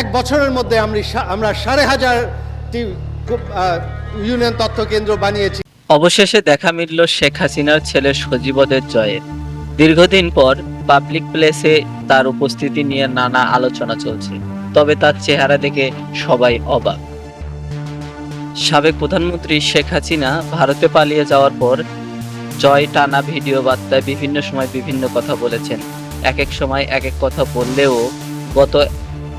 এক বছরের মধ্যে আমরা সাড়ে হাজারটি ইউনিয়ন তথ্য কেন্দ্র বানিয়েছি। অবশেষে দেখা মিলল শেখ হাসিনার ছেলে সজীবদের জয়ের। দীর্ঘদিন পর পাবলিক প্লেসে তার উপস্থিতি নিয়ে নানা আলোচনা চলছে, তবে তার চেহারা দেখে সবাই অবাক। সাবেক প্রধানমন্ত্রী শেখ হাসিনা ভারতে পালিয়ে যাওয়ার পর জয় টানা ভিডিও বার্তায় বিভিন্ন সময় বিভিন্ন কথা বলেছেন। এক এক সময় এক এক কথা বললেও গত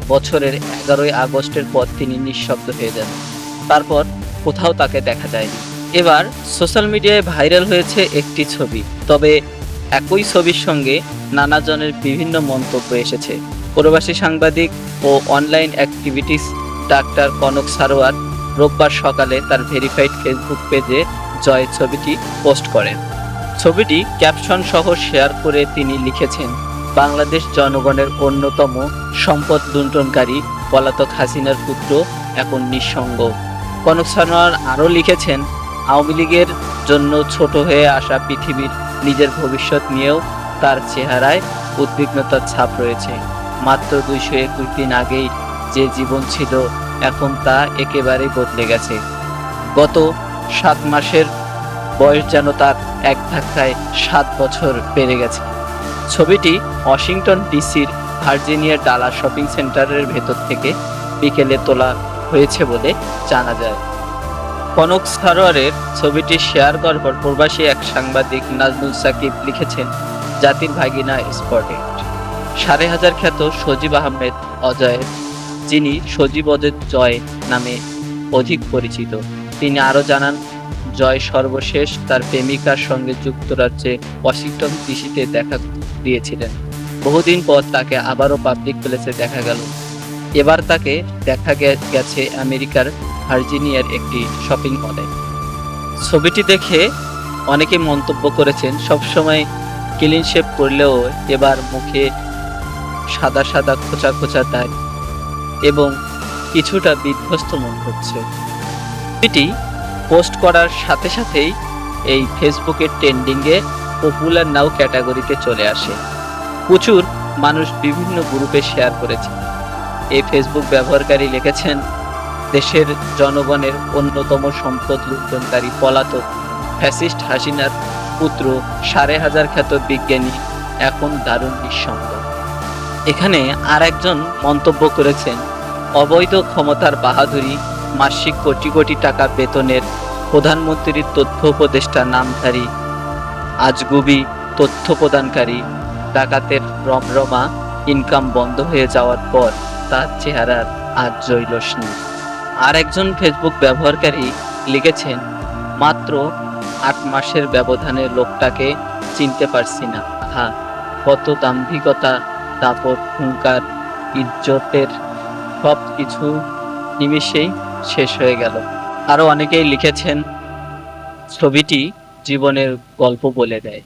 বছরের এগারোই আগস্টের পর তিনি নিঃশব্দ হয়ে যান। তারপর কোথাও তাকে দেখা যায়নি। এবার সোশ্যাল মিডিয়ায় ভাইরাল হয়েছে একটি ছবি। তবে একই ছবির সঙ্গে নানাজনের বিভিন্ন মন্তব্য এসেছে। প্রবাসী সাংবাদিক ও online activities doctor Kanak Sarwar রোববার সকালে তার ভেরিফাইড ফেসবুক পেজে জয় ছবিটি পোস্ট করেন। ছবিটি ক্যাপশন সহ শেয়ার করে তিনি লিখেছেন বাংলাদেশ জনগণের অন্যতম সম্পদ লুণ্ঠনকারী পলাতক হাসিনার পুত্র এখন নিঃসঙ্গ। কনক সানোয়ার আরও লিখেছেন, আওয়ামী লীগের জন্য ছোট হয়ে আসা পৃথিবীর নিজের ভবিষ্যৎ নিয়েও তার চেহারায় উদ্বিগ্নতার ছাপ রয়েছে। মাত্র দুইশো একুশ দিন আগেই যে জীবন ছিল, এখন তা একেবারেই বদলে গেছে। গত সাত মাসের বয়স যেন তার এক ধাক্কায় সাত বছর বেড়ে গেছে। ছবিটি ওয়াশিংটন ডিসির ভার্জিনিয়ার ডালা শপিং সেন্টারের ভেতর থেকে বিকেলে তোলা হয়েছে বলে জানা যায়। কনক সারোয়ারের ছবিটি শেয়ার করার পর প্রবাসী এক সাংবাদিক নাজমুল সাকিব লিখেছেন, জাতির ভাগিনা স্পটেড। সাড়ে হাজার খ্যাত সজীব আহমেদ অজয় যিনি সজীব অজয় জয় নামে অধিক পরিচিত। তিনি আরও জানান জয় সর্বশেষ তার প্রেমিকার সঙ্গে যুক্তরাজ্যে ওয়াশিংটন ডিসিতে দেখা দিয়েছিলেন। বহুদিন পর তাকে আবারও পাবলিক প্লেসে দেখা গেল। এবার তাকে দেখা গেছে আমেরিকার ভার্জিনিয়ার একটি শপিং মলে। ছবিটি দেখে অনেকে মন্তব্য করেছেন সবসময় ক্লিন শেপ করলেও এবার মুখে সাদা সাদা খোঁচা খোঁচা দাগ এবং কিছুটা বিধ্বস্ত মনে হচ্ছে। ছবিটি পোস্ট করার সাথে সাথেই এই ফেসবুকের ট্রেন্ডিংয়ে পপুলার নাও ক্যাটাগরিতে চলে আসে। প্রচুর মানুষ বিভিন্ন গ্রুপে শেয়ার করেছে। এই ফেসবুক ব্যবহারকারী লিখেছেন, দেশের জনগণের অন্যতম সম্পদ লুণ্ঠনকারী পলাতক ফ্যাসিস্ট হাসিনার পুত্র সাড়ে হাজার খ্যাত বিজ্ঞানী এখন দারুণ নিঃসঙ্গ। এখানে আর একজন মন্তব্য করেছেন, অবৈধ ক্ষমতার বাহাদুরি মাসিক কোটি কোটি টাকা বেতনের প্রধানমন্ত্রীর তথ্য উপদেষ্টা নামধারী আজগুবি তথ্য প্রদানকারী ডাকাতের রমরমা ইনকাম বন্ধ হয়ে যাওয়ার পর তার চেহারার আজ জৈলস নেই। আর একজন ফেসবুক ব্যবহারকারী লিখেছেন, মাত্র আট মাসের ব্যবধানে লোকটাকে চিনতে পারছি না। হ্যাঁ কত দাম্ভিকতা, দাপট, হুঙ্কার, ইজ্জতের সব কিছু নিমিষেই শেষ হয়ে গেল। আরও অনেকেই লিখেছেন ছবিটি জীবনের গল্প বলে দেয়।